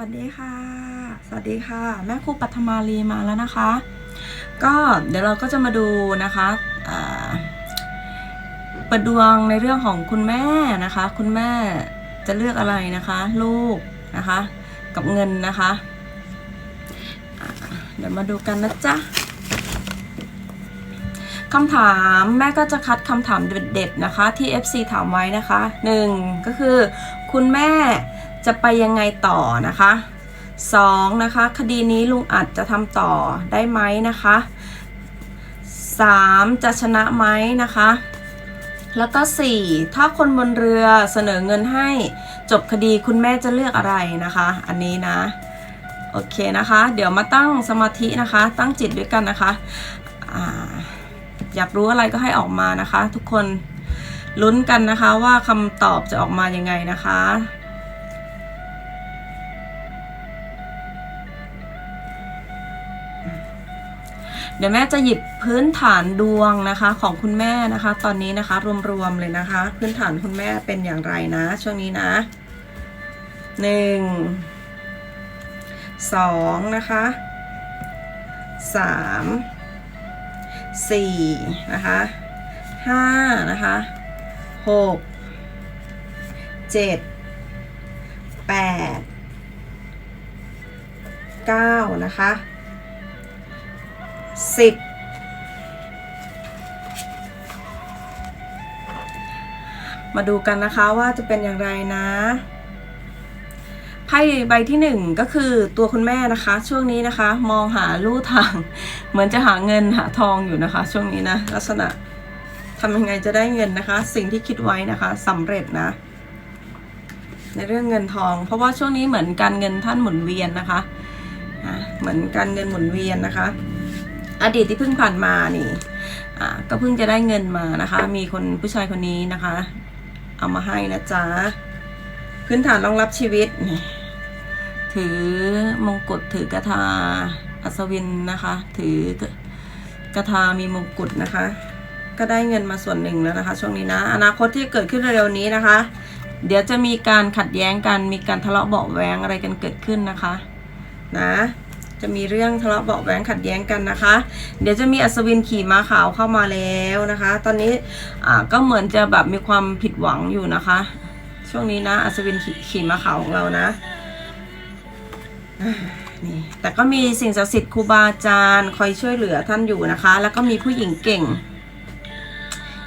วัสดีค่ะ สวัสดีค่ะ แม่ครูปัทมาลีมาแล้วนะคะ ก็เดี๋ยวเราก็จะมาดูนะคะเปิดดวงในเรื่องของคุณแม่นะคะ คุณแม่จะเลือกอะไรนะคะ ลูกนะคะ กับเงินนะคะเดี๋ยวมาดูกันนะจ๊ะคำถามแม่ก็จะคัดคำถามเด็ดๆนะคะ ที่ FC ถามไว้นะคะหนึ่งก็คือ คุณแม่ จะไปยังไงต่อนะคะสองนะคะ คดีนี้ลุงอัดจะทำต่อได้ไหมนะคะสามจะชนะไหมนะคะ แล้วก็สี่ถ้าคนบนเรือเสนอเงินให้จบคดีคุณแม่จะเลือกอะไรนะคะ อันนี้นะ โอเคนะคะ เดี๋ยวมาตั้งสมาธินะคะ ตั้งจิตด้วยกันนะคะออยากรู้อะไรก็ให้ออกมานะคะ ทุกคนลุ้นกันนะคะว่าคำตอบจะออกมายังไงนะคะ เดี๋ยวแม่จะหยิบพื้นฐานดวงนะคะของคุณแม่นะคะ ตอนนี้นะคะรวมๆเลยนะคะ พื้นฐานคุณแม่เป็นอย่างไรนะ ช่วงนี้นะหนึ่งสองนะคะสามสี่นะคะห้านะคะหกเจ็ดแปดเก้านะคะ สิบมาดูกันนะคะว่าจะเป็นอย่างไรนะไพ่ใบที่หนึ่งก็คือตัวคุณแม่นะคะ ช่วงนี้นะคะ มองหาลู่ทาง เหมือนจะหาเงินหาทองอยู่นะคะ ช่วงนี้นะ ลักษณะทำยังไงจะได้เงินนะคะ สิ่งที่คิดไว้นะคะสำเร็จนะ ในเรื่องเงินทอง เพราะว่าช่วงนี้เหมือนการเงินท่านหมุนเวียนนะคะอะเหมือนการเงินหมุนเวียนนะคะ อดีตที่เพิ่งผ่านมานี่อะก็เพิ่งจะได้เงินมานะคะ มีคนผู้ชายคนนี้นะคะ เอามาให้นะจ๊ะ พื้นฐานรองรับชีวิต ถือมงกุฎถือกระทาอัศวินนะคะ ถือกระทามีมงกุฎนะคะ ก็ได้เงินมาส่วนหนึ่งแล้วนะคะ ช่วงนี้นะ อนาคตที่เกิดขึ้นเร็วๆนี้นะคะ เดี๋ยวจะมีการขัดแย้งกัน มีการทะเลาะเบาะแวงอะไรกันเกิดขึ้นนะคะ นะ จะมีเรื่องทะเลาะเบาะแวงขัดแย้งกันนะคะ เดี๋ยวจะมีอัศวินขี่ม้าขาวเข้ามาแล้วนะคะ ตอนนี้อ่าก็เหมือนจะแบบมีความผิดหวังอยู่นะคะ ช่วงนี้นะอัศวินขี่ขี่ม้าขาวของเรานะนี่แต่ก็มีสิ่งศักดิ์สิทธิ์ครูบาอาจารย์คอยช่วยเหลือท่านอยู่นะคะ แล้วก็มีผู้หญิงเก่ง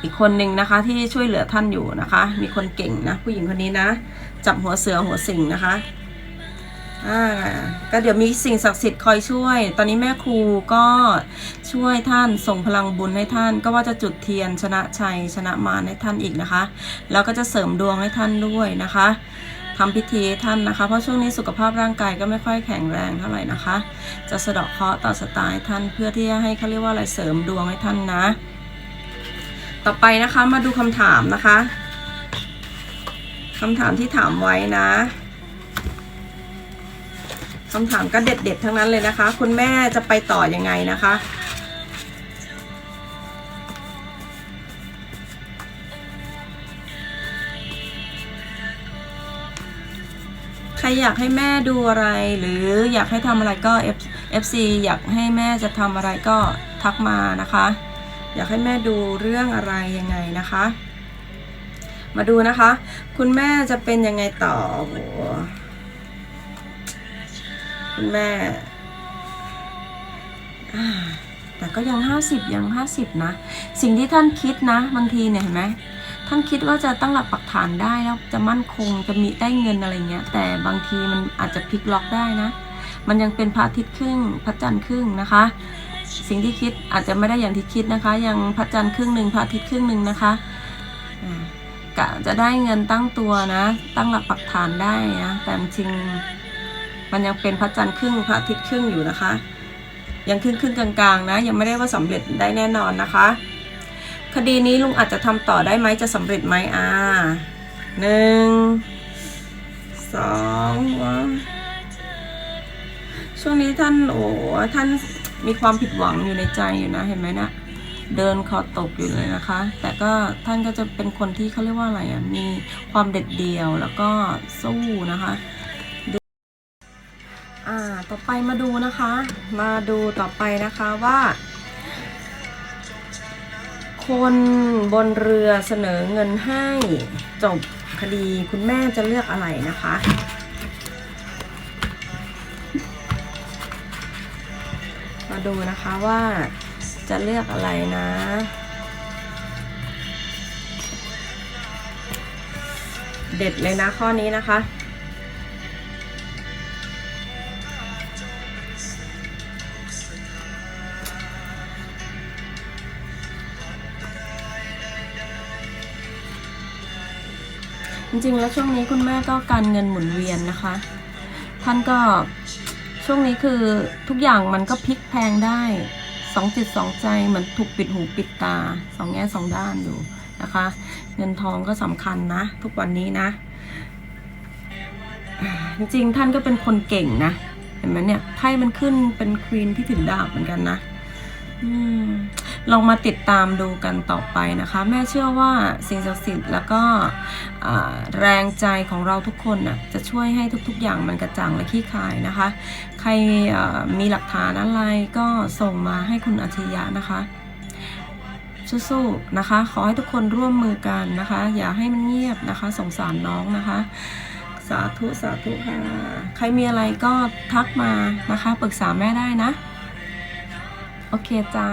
อีกคนหนึ่งนะคะที่ช่วยเหลือท่านอยู่นะคะ มีคนเก่งนะ ผู้หญิงคนนี้นะ จับหัวเสือหัวสิงนะคะ อ่าก็เดี๋ยวมีสิ่งศักดิ์สิทธิ์คอยช่วย ตอนนี้แม่ครูก็ช่วยท่านส่งพลังบุญให้ท่าน ก็ว่าจะจุดเทียนชนะชัยชนะมารให้ท่านอีกนะคะ แล้วก็จะเสริมดวงให้ท่านด้วยนะคะทำพิธีให้ท่านนะคะ เพราะช่วงนี้สุขภาพร่างกายก็ไม่ค่อยแข็งแรงเท่าไหร่นะคะ จะสะเดาะเคราะห์ต่อสไตายท่านเพื่อที่จะให้เขาเรียกว่าอะไรเสริมดวงให้ท่านนะ ต่อไปนะคะมาดูคำถามนะคะคำถามที่ถามไว้นะ คำถามก็เด็ดๆทั้งนั้นเลยนะคะ คุณแม่จะไปต่อยังไงนะคะ ใครอยากให้แม่ดูอะไร หรืออยากให้ทำอะไรก็ fc อยากให้แม่จะทำอะไรก็ทักมานะคะ อยากให้แม่ดูเรื่องอะไรยังไงนะคะ มาดูนะคะ คุณแม่จะเป็นยังไงต่อโห คุณแม่ แต่ก็ยังห้าสิบยังห้าสิบนะ สิ่งที่ท่านคิดนะ บางทีเนี่ยเห็นไหมท่านคิดว่าจะตั้งหลักปักฐานได้แล้วจะมั่นคงจะมีได้เงินอะไรเงี้ย แต่บางทีมันอาจจะพลิกล็อกได้นะ มันยังเป็นพระอาทิตย์ครึ่งพระจันทร์ครึ่งนะคะ สิ่งที่คิดอาจจะไม่ได้อย่างที่คิดนะคะ ยังพระจันทร์ครึ่งหนึ่งพระอาทิตย์ครึ่งหนึ่งนะคะกะจะได้เงินตั้งตัวนะ ตั้งหลักปักฐานได้นะแต่จริง มันยังเป็นพระจันทร์ครึ่งพระอาทิตย์ครึ่งอยู่นะคะ ยังครึ่งครึ่งกลางๆนะ ยังไม่ได้ว่าสำเร็จได้แน่นอนนะคะ คดีนี้ลุงอาจจะทำต่อได้ไหมจะสำเร็จไหมอ่าหนึ่งสองช่วงนี้ท่านโอ้ท่านมีความผิดหวังอยู่ในใจอยู่นะเห็นไหมนะเดินคอตกอยู่เลยนะคะ แต่ก็ท่านก็จะเป็นคนที่เขาเรียกว่าอะไรอะ มีความเด็ดเดี่ยวแล้วก็สู้นะคะ ต่อไปมาดูนะคะ มาดูต่อไปนะคะว่า คนบนเรือเสนอเงินให้จบคดีคุณแม่จะเลือกอะไรนะคะมาดูนะคะว่าจะเลือกอะไรนะ เด็ดเลยนะข้อนี้นะคะ จริงๆ แล้วช่วงนี้คุณแม่ก็การเงินหมุนเวียนนะคะ ท่านก็ช่วงนี้คือทุกอย่างมันก็พลิกแพงได้สองจิตสองใจเหมือนถูกปิดหูปิดตาสองแง่สองด้านอยู่นะคะ เงินทองก็สำคัญนะ ทุกวันนี้นะ จริงๆท่านก็เป็นคนเก่งนะเห็นไหมเนี่ยไพ่มันขึ้นเป็นควีนที่ถือดาบเหมือนกันนะ อืม ลองมาติดตามดูกันต่อไปนะคะ แม่เชื่อว่าสิ่งศักดิ์สิทธิ์แล้วก็แรงใจของเราทุกคนน่ะจะช่วยให้ทุกๆ อย่างมันกระจ่างและขี้คายนะคะ ใครมีหลักฐานอะไรก็ส่งมาให้คุณอัจฉริยะนะคะสู้ๆนะคะ ขอให้ทุกคนร่วมมือกันนะคะ อย่าให้มันเงียบนะคะ สงสารน้องนะคะ สาธุสาธุค่ะ ใครมีอะไรก็ทักมานะคะ ปรึกษาแม่ได้นะ โอเคจ้า